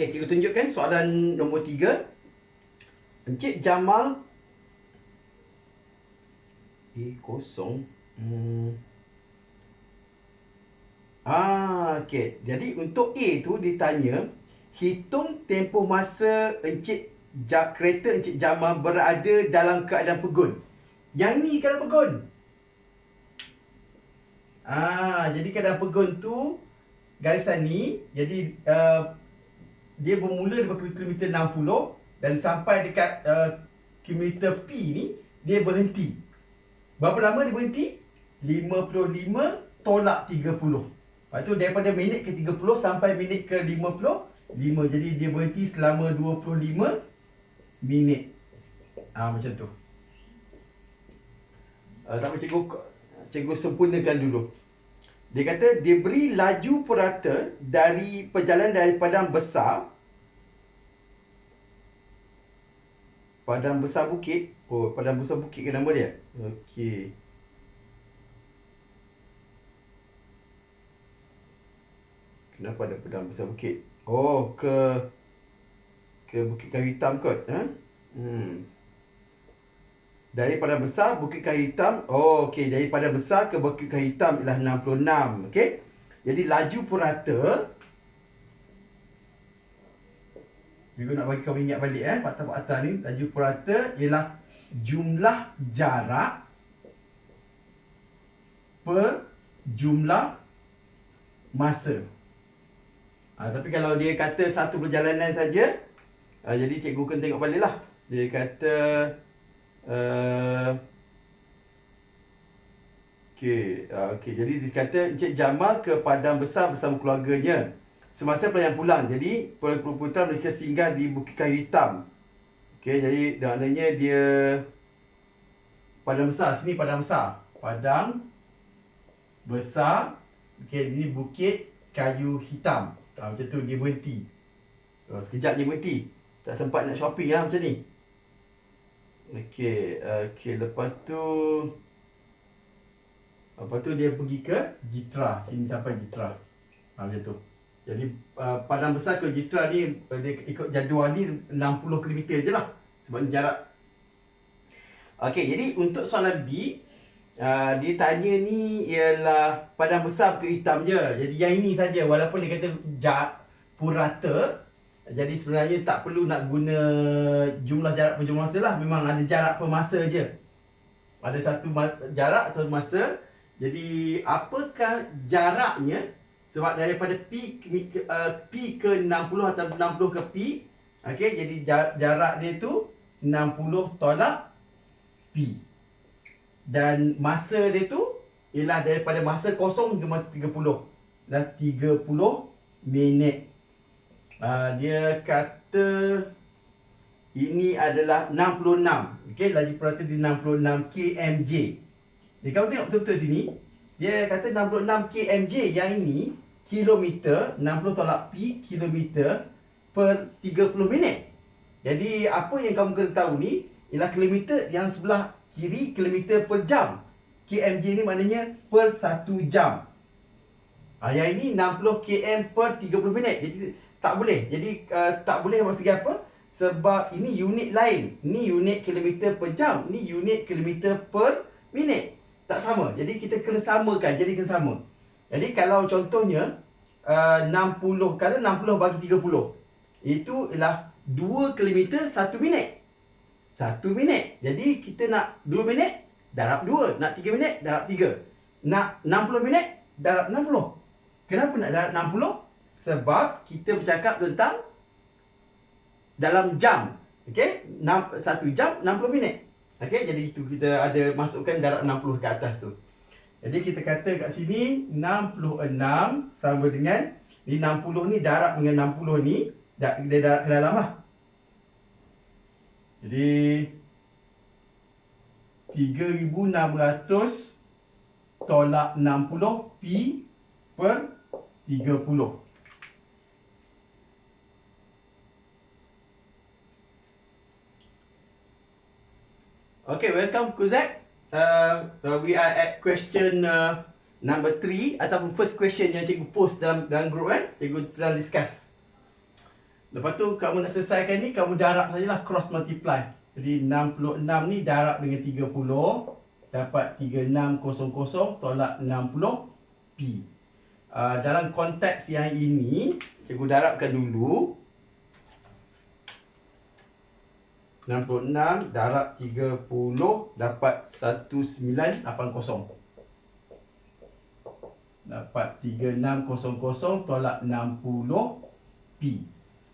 Okey, cikgu tunjukkan soalan nombor tiga. Encik Jamal A kosong. Hmm. Ah, okey. Jadi untuk A tu ditanya, hitung tempoh masa Encik ja, kereta Encik Jamal berada dalam keadaan pegun. Yang ni keadaan pegun. Ah, jadi keadaan pegun tu garisan ni, jadi uh, dia bermula daripada kilometer 60 dan sampai dekat uh, kilometer P ni dia berhenti. Berapa lama dia berhenti? 55 tolak 30. Lepas tu daripada minit ke 30 sampai minit ke 55. Jadi dia berhenti selama 25 minit. Ah macam tu. Uh, tak apa cikgu cikgu sempurnakan dulu. Dia kata dia beri laju purata dari perjalanan dari padang besar padang besar bukit. Oh, padang besar bukit ke nama dia? Okey. Kenapa ada padang besar bukit? Oh, ke ke Bukit Kayu Hitam kot, ha? Hmm. Dari padang besar Bukit Kayu Hitam. Oh, okey, dari padang besar ke Bukit Kayu Hitam ialah 66, okey? Jadi laju purata Cikgu nak bagi kau ingat balik eh fakta-fakta ni laju purata ialah jumlah jarak per jumlah masa. Ha, tapi kalau dia kata satu perjalanan saja, ha, jadi cikgu kena tengok balik lah. Dia kata, uh, okay, uh, okay, jadi dia kata Encik Jamal ke Padang Besar bersama keluarganya semasa pelayan pulang. Jadi, putra mereka singgah di Bukit Kayu Hitam. Okey, jadi maknanya dia Padang Besar, sini Padang Besar. Padang Besar. Okey, ini Bukit Kayu Hitam. Ha, macam tu dia berhenti. Oh, sekejap dia berhenti. Tak sempat nak shopping lah macam ni. Okey, okey lepas tu Lepas tu dia pergi ke Jitra, sini sampai Jitra. Ha, macam tu. Jadi uh, padang besar ke Jitra ni dia ikut jadual ni 60 km je lah sebab jarak. Okey, jadi untuk soalan B uh, dia tanya ni ialah padang besar ke hitam je. Jadi yang ini saja walaupun dia kata purata jadi sebenarnya tak perlu nak guna jumlah jarak per jumlah masa lah. Memang ada jarak per masa je. Ada satu masa, jarak satu masa. Jadi apakah jaraknya? Sebab daripada P ke, uh, P ke 60 atau 60 ke P okay, Jadi jarak dia tu 60 tolak P. Dan masa dia tu Ialah daripada masa kosong hingga 30 Dah 30 minit uh, Dia kata Ini adalah 66 okay, Laju purata di 66 kmj Jadi kamu tengok betul-betul sini dia kata 66 kmj yang ini kilometer 60 tolak pi kilometer per 30 minit. Jadi apa yang kamu kena tahu ni ialah kilometer yang sebelah kiri kilometer per jam. kmj ni maknanya per 1 jam. Ha, yang ini 60 km per 30 minit. Jadi tak boleh. Jadi uh, tak boleh maksud apa? Sebab ini unit lain. Ini unit kilometer per jam. Ini unit kilometer per minit tak sama. Jadi kita kena samakan. Jadi kena sama. Jadi kalau contohnya uh, 60 kata 60 bagi 30. Itu ialah 2 km 1 minit. 1 minit. Jadi kita nak 2 minit darab 2. Nak 3 minit darab 3. Nak 60 minit darab 60. Kenapa nak darab 60? Sebab kita bercakap tentang dalam jam. Okey? 1 jam 60 minit. Okey, jadi itu kita ada masukkan darab 60 ke atas tu. Jadi kita kata kat sini 66 sama dengan ni 60 ni darab dengan 60 ni dia darab ke dalam lah. Jadi 3600 tolak 60 pi per 30. Okay, welcome Kuzak. Uh, uh, we are at question uh, number 3 ataupun first question yang cikgu post dalam dalam group kan. Cikgu sedang discuss. Lepas tu kamu nak selesaikan ni kamu darab sajalah cross multiply. Jadi 66 ni darab dengan 30 dapat 3600 tolak 60 P. Uh, dalam konteks yang ini cikgu darabkan dulu 66 darab 30 dapat 1980. Dapat 3600 tolak 60 P.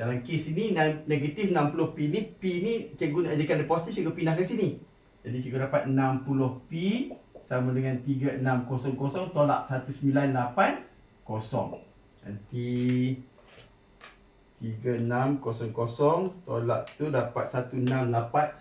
Dalam kes ini negatif 60 P ni P ni cikgu nak jadikan positif cikgu pindah ke sini. Jadi cikgu dapat 60 P sama dengan 3600 tolak 1980. Nanti 3600 tolak tu dapat 168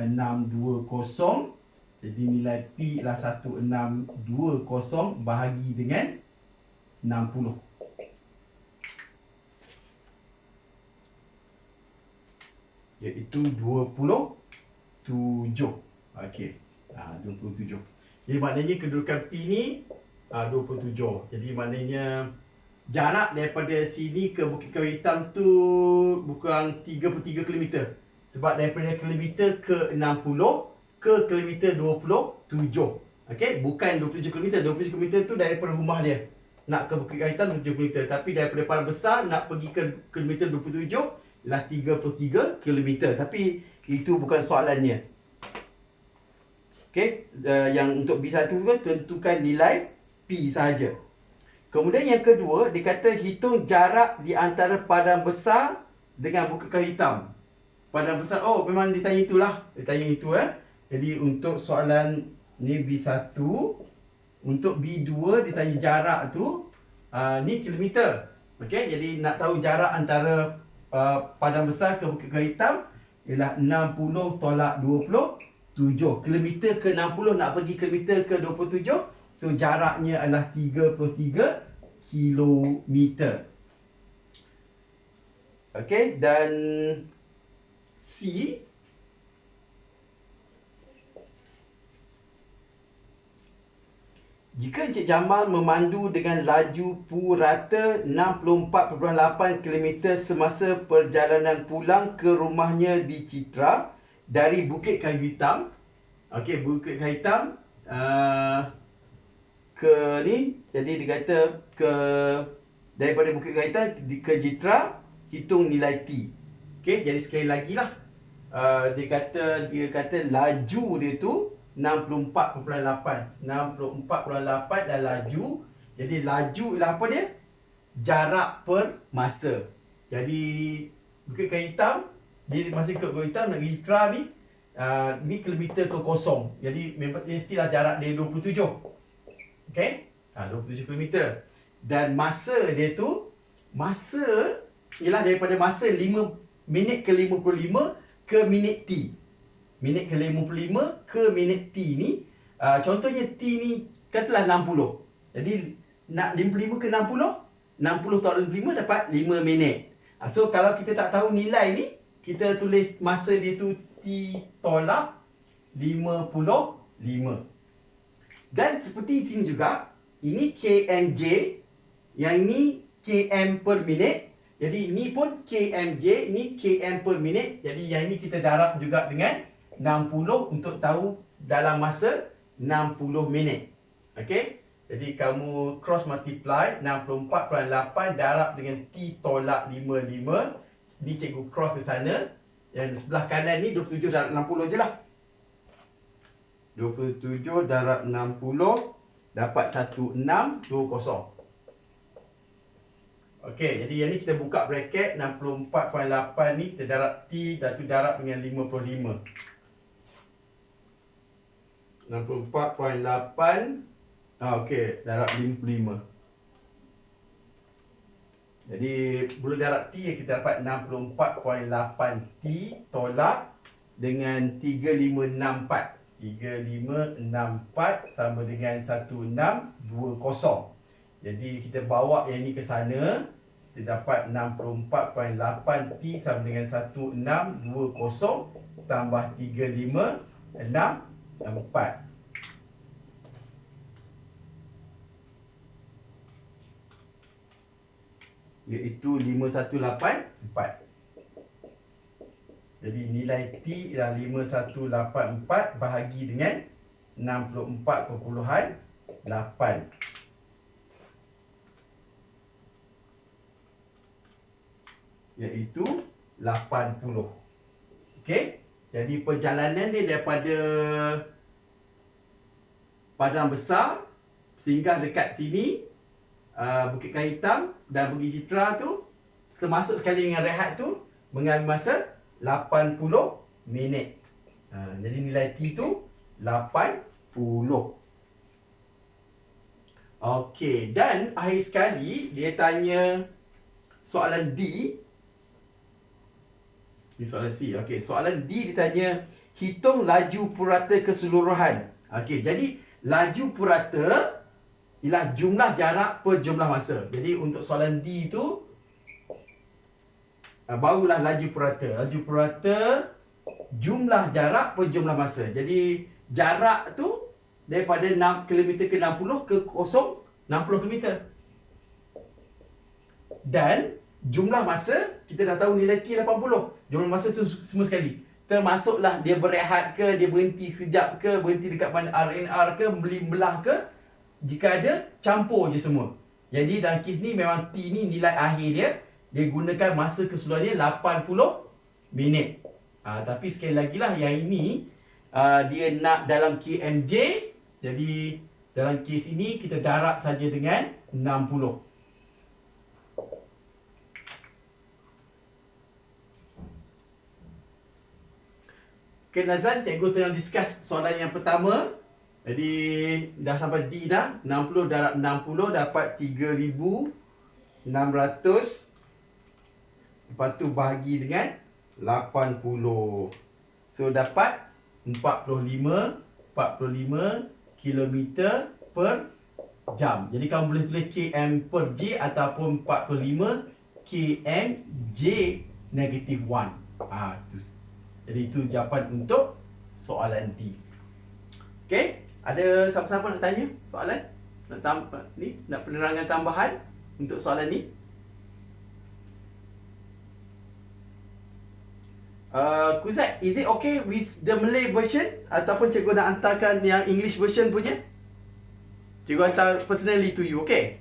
1620 jadi nilai P ialah 1620 bahagi dengan 60 iaitu 27 okey. Ha, 27 jadi maknanya kedudukan P ni ha, 27 jadi maknanya jarak daripada sini ke Bukit Kayu Hitam tu bukan 3 per 3 km. Sebab daripada kilometer ke 60 ke kilometer 27. Okey, bukan 27 km. 27 km tu daripada rumah dia. Nak ke Bukit Kayu Hitam 27 km. Tapi daripada Padang Besar nak pergi ke kilometer 27 lah 3 per 3 km. Tapi itu bukan soalannya. Okey, uh, yang untuk B1 tu tentukan nilai P sahaja. Kemudian yang kedua, dia kata hitung jarak di antara padang besar dengan bukit kayu hitam. Padang besar, oh memang ditanya itulah. Ditanya itu eh. Jadi untuk soalan ni B1, untuk B2 ditanya jarak tu, uh, ni kilometer. Okay, jadi nak tahu jarak antara uh, padang besar ke bukit kayu hitam, ialah 60 tolak 27. Kilometer ke 60 nak pergi kilometer ke 27, So jaraknya adalah 33 kilometer. Okey dan C Jika Encik Jamal memandu dengan laju purata 64.8 km semasa perjalanan pulang ke rumahnya di Citra dari Bukit Kayu Hitam. Okey, Bukit Kayu Hitam. Uh, ke ni jadi dia kata ke daripada Bukit Gaitan ke Jitra hitung nilai T. Okey, jadi sekali lagi lah. Uh, dia kata dia kata laju dia tu 64.8. 64.8 dan laju. Jadi laju ialah apa dia? Jarak per masa. Jadi Bukit Kayu Hitam dia masih ke Bukit Hitam nak Jitra ni uh, ni kilometer ke kosong. Jadi memang mestilah jarak dia 27. Okay? Ha, 27 km. Dan masa dia tu, masa ialah daripada masa 5 minit ke 55 ke minit T. Minit ke 55 ke minit T ni, uh, contohnya T ni katalah 60. Jadi nak 55 ke 60, 60 tolak 55 dapat 5 minit. Uh, so kalau kita tak tahu nilai ni, kita tulis masa dia tu T tolak 55. Dan seperti sini juga, ini KMJ, yang ini KM per minit. Jadi ini pun KMJ, ini KM per minit. Jadi yang ini kita darab juga dengan 60 untuk tahu dalam masa 60 minit. Okey? Jadi kamu cross multiply 64.8 darab dengan T tolak 55. Ini cikgu cross ke sana. Yang sebelah kanan ni 27 darab 60 je lah. 27 darab 60 dapat 1620. Okey, jadi yang ni kita buka bracket 64.8 ni kita darab T dan tu darab dengan 55. 64.8 Ah okey, darab 55. Jadi bulu darab T kita dapat 64.8 T tolak dengan 3564. 3564 sama dengan 1620. Jadi kita bawa yang ni ke sana. Kita dapat 64.8 T sama dengan 1620 tambah 3564. iaitu 5184. Jadi nilai T ialah 5184 bahagi dengan 64.8 iaitu 80. Okey? Jadi perjalanan dia daripada Padang Besar singgah dekat sini uh, Bukit Kayu Hitam dan Bukit Citra tu termasuk sekali dengan rehat tu mengambil masa 80 minit. Uh, jadi nilai T tu 80. Okey, dan akhir sekali dia tanya soalan D. Ini soalan C. Okey, soalan D dia tanya hitung laju purata keseluruhan. Okey, jadi laju purata ialah jumlah jarak per jumlah masa. Jadi untuk soalan D tu barulah laju purata. Laju purata jumlah jarak per jumlah masa. Jadi jarak tu daripada 6 km ke 60 ke kosong 60 km. Dan jumlah masa kita dah tahu nilai T 80. Jumlah masa semua sekali termasuklah dia berehat ke, dia berhenti sekejap ke, berhenti dekat mana RNR ke, beli belah ke. Jika ada, campur je semua. Jadi dalam kes ni memang T ni nilai akhir dia, dia gunakan masa keseluruhannya 80 minit. Ha, tapi sekali lagi lah yang ini, uh, dia nak dalam KMJ, jadi dalam kes ini kita darab saja dengan 60. Okay Nazan, cikgu sedang discuss soalan yang pertama Jadi dah sampai D dah 60 darab 60 dapat 3600 Lepas tu bahagi dengan 80 So dapat 45 45 km per jam Jadi kamu boleh tulis km per J ataupun 45 km J negatif 1 Ah, tu jadi itu jawapan untuk soalan D. Okey, ada siapa-siapa nak tanya soalan? Nak tambah ni, nak penerangan tambahan untuk soalan ni? Uh, Kuzat, is it okay with the Malay version ataupun cikgu nak hantarkan yang English version punya? Cikgu hantar personally to you, okay?